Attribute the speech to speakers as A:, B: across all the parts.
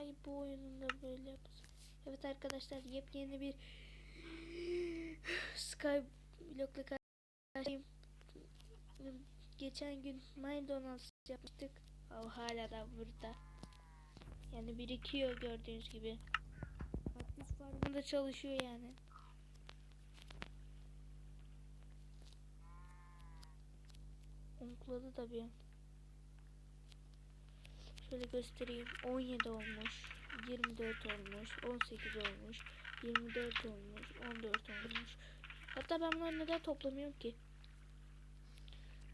A: Hayır bu oyunun da böyle yapacağız. Evet arkadaşlar yepyeni bir Skyblock'la karşıyım. Geçen gün McDonald's yapmıştık. O hala da burada. Yani birikiyor gördüğünüz gibi. Aktif farmında çalışıyor yani. Unutladı da bir an. Şöyle göstereyim. 17 olmuş. 24 olmuş. 18 olmuş. 24 olmuş. 14 olmuş. Hatta ben bunları neden toplamıyorum ki?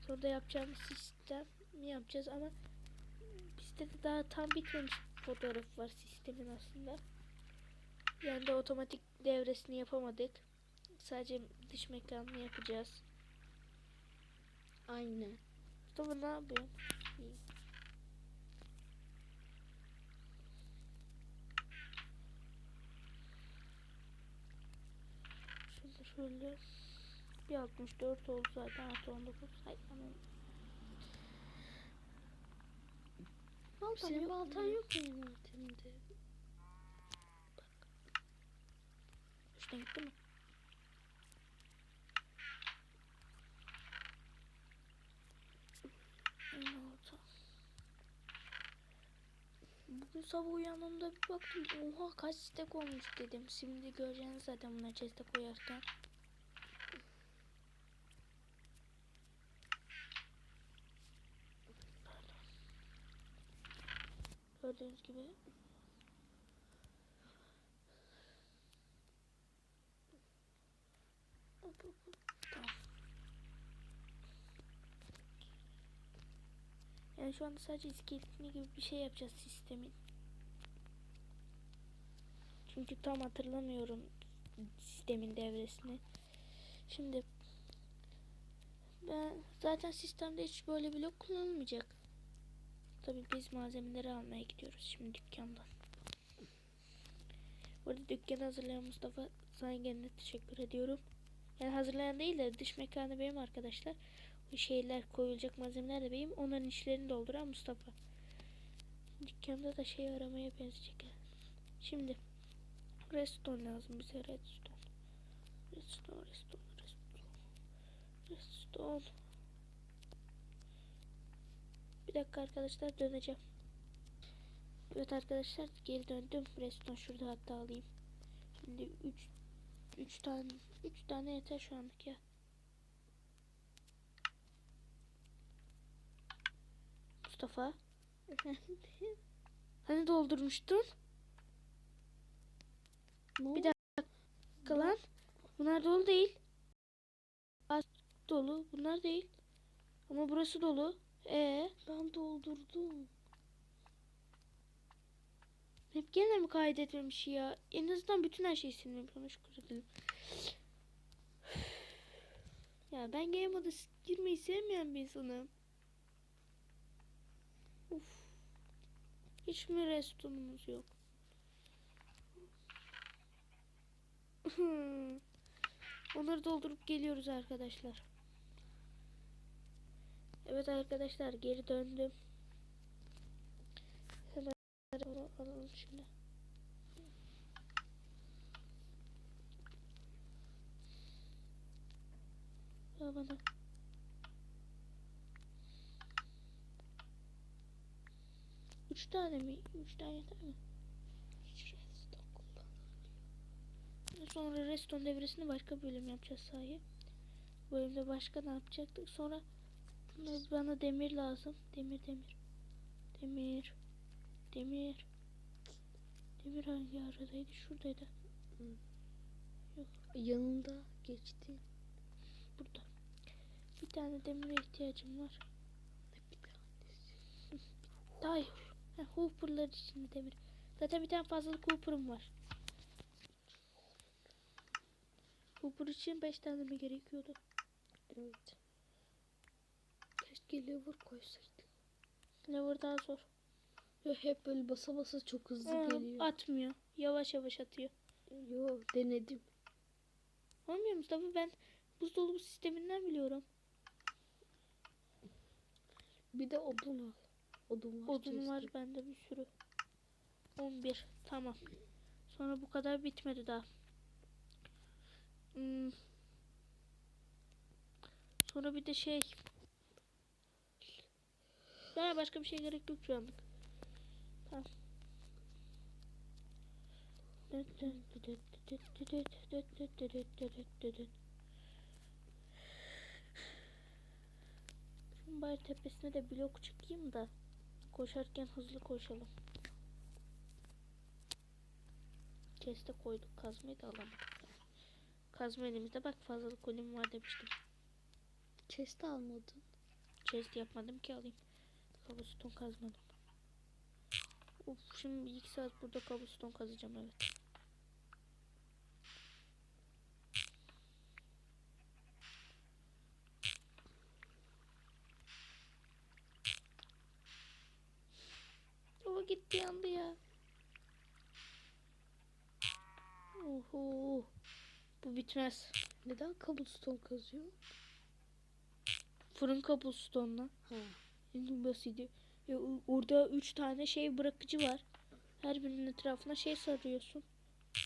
A: Sonra yapacağımız sistem mi yapacağız ama bizde de daha tam bitmemiş fotoğraf var sistemin aslında. Yani de otomatik devresini yapamadık. Sadece dış mekanını yapacağız.
B: Aynen.
A: Mustafa ne yapıyorsun? İyi. Şöyle. Bir 64 oldu zaten artı 19 sayfamın. Baltam
B: Senin baltan yok mu internette?
A: Hoşuna gitti mi? Bugün sabah uyandığımda bir baktım. Oha kaç stek olmuş dedim. Şimdi göreceğiniz zaten bunları chest'e koyarken. Gördüğünüz gibi. Yani şu anda sadece iskeletini gibi bir şey yapacağız sistemin. Çünkü tam hatırlamıyorum sistemin devresini. Şimdi ben zaten sistemde hiç böyle blok kullanılmayacak. Tabii biz malzemeleri almaya gidiyoruz şimdi dükkandan. Burada dükkanı hazırlayan Mustafa sana gene teşekkür ediyorum. Yani hazırlayan değil de dış mekanı benim arkadaşlar. Bu şeyler koyulacak malzemeler de benim. Onların işlerini dolduran Mustafa. Dükkanda da şey aramaya benzeyecek. Şimdi redstone lazım bize redstone. Redstone, redstone, redstone. Redstone. Dakika arkadaşlar döneceğim. Evet arkadaşlar geri döndüm. Redstone şurada hatta alayım. Şimdi 3 3 tane 3 tane yeter şu anlık ya. Mustafa. Hani doldurmuştun?
B: Ne
A: Bir dakika lan. Bunlar dolu değil. Az dolu. Bunlar değil. Ama burası dolu. Ee,
B: Ben doldurdum.
A: hep gene mi kaydetmemiş ya? En azından bütün her şeyi silmemiş. Ona şükür. Ya ben game moda girmeyi sevmeyen bir insanım. Uf. Hiç mi restonumuz yok? Onları doldurup geliyoruz arkadaşlar. Evet arkadaşlar geri döndüm. Hemen alalım şimdi. Bana. Üç tane mi? Üç tane yeter mi? Sonra reston devresini başka bölüm yapacağız sahi. Bölümde başka ne yapacaktık? Sonra bunlar bana demir lazım. Demir demir. Demir. Demir. Demir hangi aradaydı? Şuradaydı.
B: Yanında geçti.
A: Burada. Bir tane demire ihtiyacım var.
B: Bir tanesi.
A: İyi. Heh, Hooper'lar içinde demir. Zaten bir tane fazlalık Hooper'ım var. Hooper için 5 tane mi gerekiyordu?
B: Evet. Keşke lever koysaydık.
A: Lever daha zor.
B: Ya hep böyle basa basa çok hızlı
A: Aa,
B: geliyor.
A: atmıyor. Yavaş yavaş atıyor.
B: Yo denedim.
A: Olmuyor Mustafa ben buzdolabı sisteminden biliyorum.
B: Bir de odun al. Odun var.
A: Odun var bende bir sürü. 10 11. Tamam. Sonra bu kadar bitmedi daha. Hmm. Sonra bir de şey. Daha başka bir şey gerek yok şu anlık. Tamam. Şimdi bari tepesine de blok çıkayım da koşarken hızlı koşalım. Keste koyduk kazmayı da alamadık. Kazma elimizde bak fazlalık kolim var demiştim.
B: Chest almadın.
A: Chest yapmadım ki alayım. Kabuston kazmadım. Uf şimdi bir iki saat burada kabuston kazacağım evet. O gitti yandı ya. Oho. Bu bitmez.
B: Neden cobblestone kazıyor?
A: Fırın kabustonla.
B: Ha.
A: Ya, o- orada üç tane şey bırakıcı var. Her birinin etrafına şey sarıyorsun.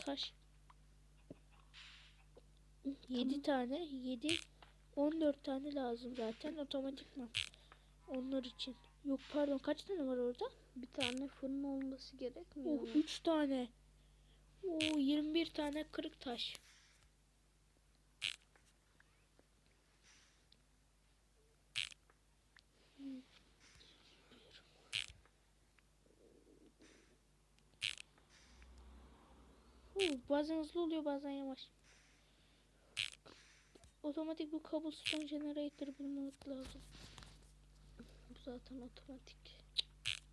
A: Taş. Yedi tane. Yedi. On dört tane lazım zaten otomatikman. Onlar için. Yok pardon kaç tane var orada?
B: Bir tane fırın olması gerekmiyor
A: Oh
B: mu?
A: üç tane. Oo 21 tane kırık taş. Bazen hızlı oluyor bazen yavaş. Otomatik bu cobblestone generator bulmak lazım.
B: Bu zaten otomatik.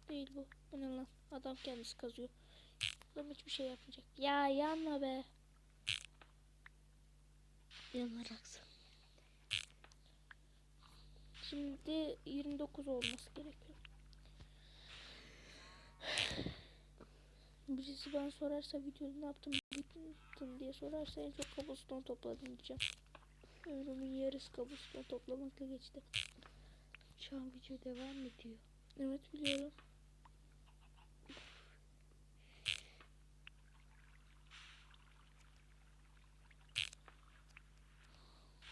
A: Değil bu. Bu ne lan? Adam kendisi kazıyor. Adam hiçbir şey yapmayacak. Ya yanma be.
B: Yanarak
A: Şimdi 29 olması gerekiyor. Birisi bana sorarsa videoda ne yaptım bittim diye sorarsa en çok kabuston topladım diyeceğim. Ömrümün yarısı kabuston toplamakla geçti.
B: Şu an video devam ediyor.
A: Evet biliyorum.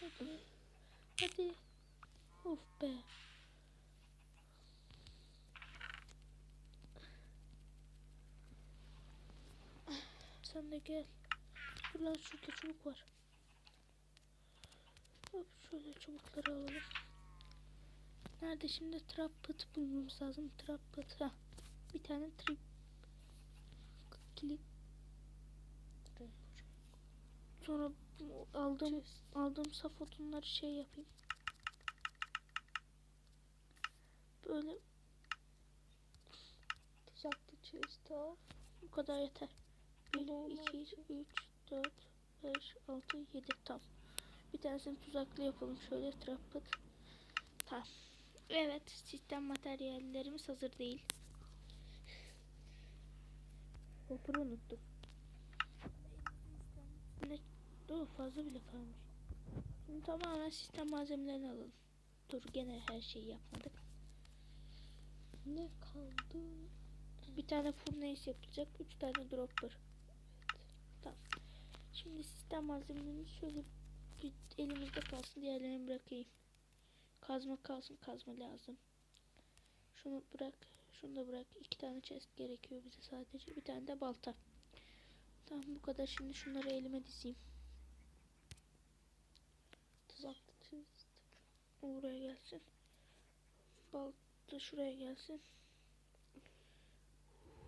A: Hadi. Hadi. Of be. De gel. Dur lan şurada çubuk var. Hop şöyle çubukları alalım. Nerede şimdi trap pit bulmamız lazım. Trap pit. Ha. Bir tane trip kilit. Sonra aldığım aldığım saf odunları şey yapayım. Böyle
B: Tuzaklı al.
A: bu kadar yeter. 1,
B: Tamam,
A: 2, 3, 4, 5, 6, 7 tam. Bir tanesini tuzaklı yapalım şöyle trap pit. Tamam. Evet sistem materyallerimiz hazır değil. Hopper'ı unuttum. Ne? Dur fazla bile kalmış. Şimdi tamamen sistem malzemelerini alalım. Dur gene her şeyi yapmadık.
B: Ne kaldı?
A: Bir tane furnace yapılacak. Üç tane dropper. Tamam. Şimdi sistem malzemelerimiz şöyle elimizde kalsın. Diğerlerini bırakayım. Kazma kalsın. Kazma lazım. Şunu bırak. Şunu da bırak. İki tane chest gerekiyor bize sadece. Bir tane de balta. Tamam bu kadar. Şimdi şunları elime dizeyim. O buraya gelsin. Balta şuraya gelsin.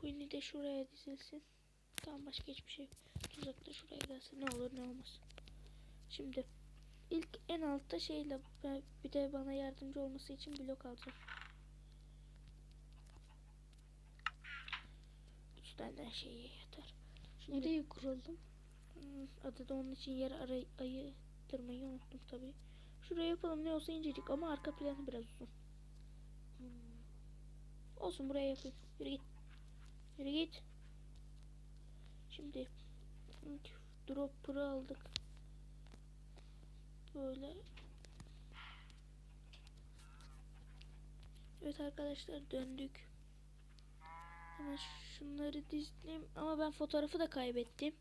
A: Winnie de şuraya dizilsin. Tamam başka hiçbir şey yok. Tuzak da şuraya gelsin. Ne olur ne olmaz. Şimdi ilk en altta şeyle bir de bana yardımcı olması için blok alacağım. Üç tane şey yeter. Şimdi
B: Nereye kuralım?
A: Hmm, adı da onun için yer aray ayırtmayı unuttum tabii. Şuraya yapalım ne olsa incecik ama arka planı biraz uzun. Olsun buraya yapayım. Yürü git. Yürü git. Şimdi dropper'ı aldık. Böyle. Evet arkadaşlar döndük. Hemen şunları dizdim ama ben fotoğrafı da kaybettim.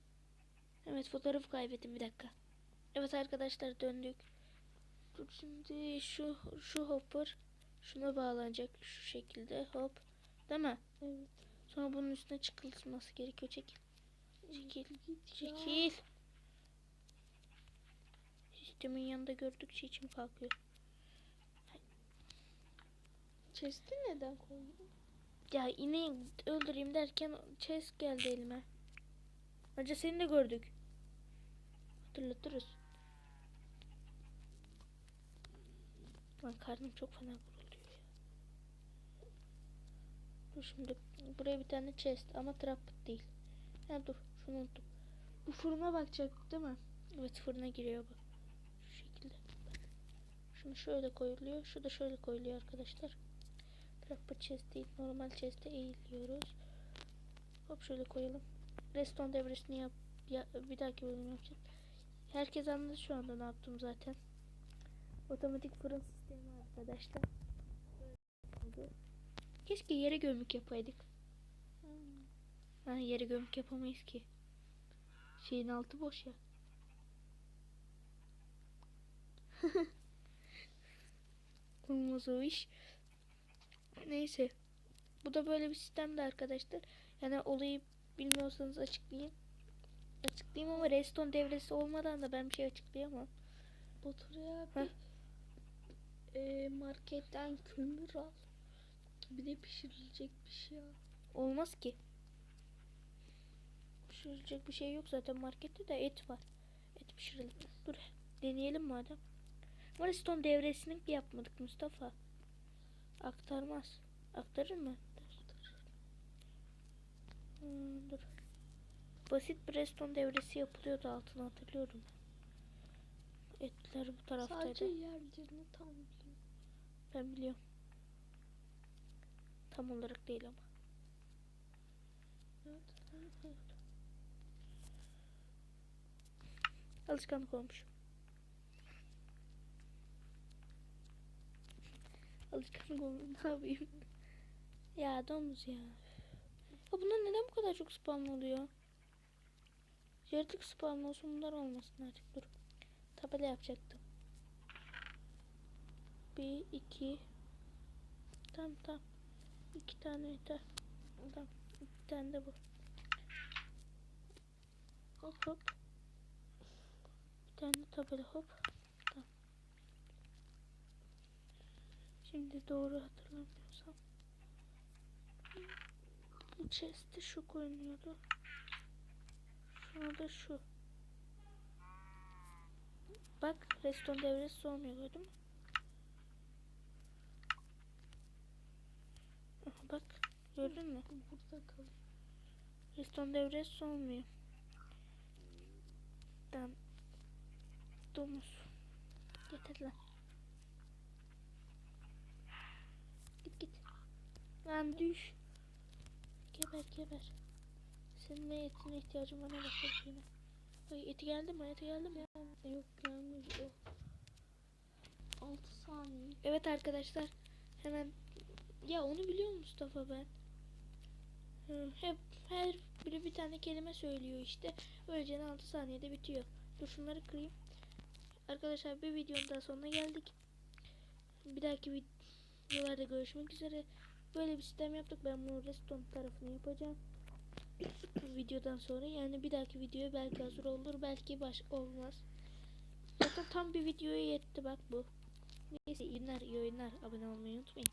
A: Evet fotoğrafı kaybettim bir dakika. Evet arkadaşlar döndük. Dur şimdi şu şu hopper şuna bağlanacak şu şekilde hop. Değil mi?
B: Evet.
A: Sonra bunun üstüne çıkılması gerekiyor. Çekil. Çekil. Çekil. Sistemin yanında gördükçe içim kalkıyor.
B: Chest'i neden koydun?
A: Ya ineği öldüreyim derken chest geldi elime. Önce seni de gördük. Hatırlatırız. Lan karnım çok fena gurulduyor ya. Dur şimdi buraya bir tane chest ama trap değil. Ha dur unuttum. Bu fırına bakacak değil mi? Evet fırına giriyor bu. Şu şekilde. Şunu şöyle koyuluyor. Şu da şöyle koyuluyor arkadaşlar. Trapper chest değil. Normal chest'e eğiliyoruz. Hop şöyle koyalım. Reston devresini yap. Ya, bir dahaki bölüm yapacağız. Herkes anladı şu anda ne yaptım zaten. Otomatik fırın sistemi arkadaşlar. Böyle. Keşke yere gömük yapaydık. Ha, yere gömük yapamayız ki. Şeyin altı boş ya. Olmaz o iş. Neyse. Bu da böyle bir sistemdi arkadaşlar. Yani olayı bilmiyorsanız açıklayayım. Açıklayayım ama reston devresi olmadan da ben bir şey açıklayamam.
B: Batur abi. E, marketten kömür al. Bir de pişirilecek bir şey al.
A: Olmaz ki. Pişirilecek bir şey yok zaten markette de et var. Et pişirelim. Dur deneyelim madem. Ama reston devresini yapmadık Mustafa. Aktarmaz. Aktarır mı? Hmm, dur. Basit bir reston devresi yapılıyordu altına hatırlıyorum. Etler bu taraftaydı.
B: Sadece yerlerini tam biliyorum.
A: Ben biliyorum. Tam olarak değil ama.
B: Evet. evet.
A: Alışkanlık olmuş. Alışkanlık olmuş. Ne yapayım? ya domuz ya. Ya bunlar neden bu kadar çok spam oluyor? Yaratık spam olsun bunlar olmasın artık dur. Tabela yapacaktım. Bir, iki. Tamam tamam. İki tane yeter. Tamam. Bir tane de bu. Hop hop. Tane tabela hop. Tamam. Şimdi doğru hatırlamıyorsam. Bu chest'e şu koyuluyordu. Şuna da şu. Bak reston devresi olmuyor gördün mü? Aha, Bak gördün mü?
B: Bu burada kalır.
A: Reston devresi olmuyor. Tamam. Domuz. Getir lan. Git git. Lan düş. Geber geber. Senin ne etine ihtiyacın var ne bakar yine. Ay eti geldi mi? Eti geldi mi?
B: Yok gelmedi o. 6 saniye.
A: Evet arkadaşlar. Hemen ya onu biliyor Mustafa ben. Hep her biri bir tane kelime söylüyor işte. Böylece 6 saniyede bitiyor. Dur şunları kırayım. Arkadaşlar bir videonun daha sonuna geldik. Bir dahaki videolarda görüşmek üzere. Böyle bir sistem yaptık. Ben bunu reston tarafını yapacağım. Bu videodan sonra yani bir dahaki videoya belki hazır olur belki baş olmaz. Zaten tam bir videoya yetti bak bu. Neyse iyi günler iyi oyunlar abone olmayı unutmayın.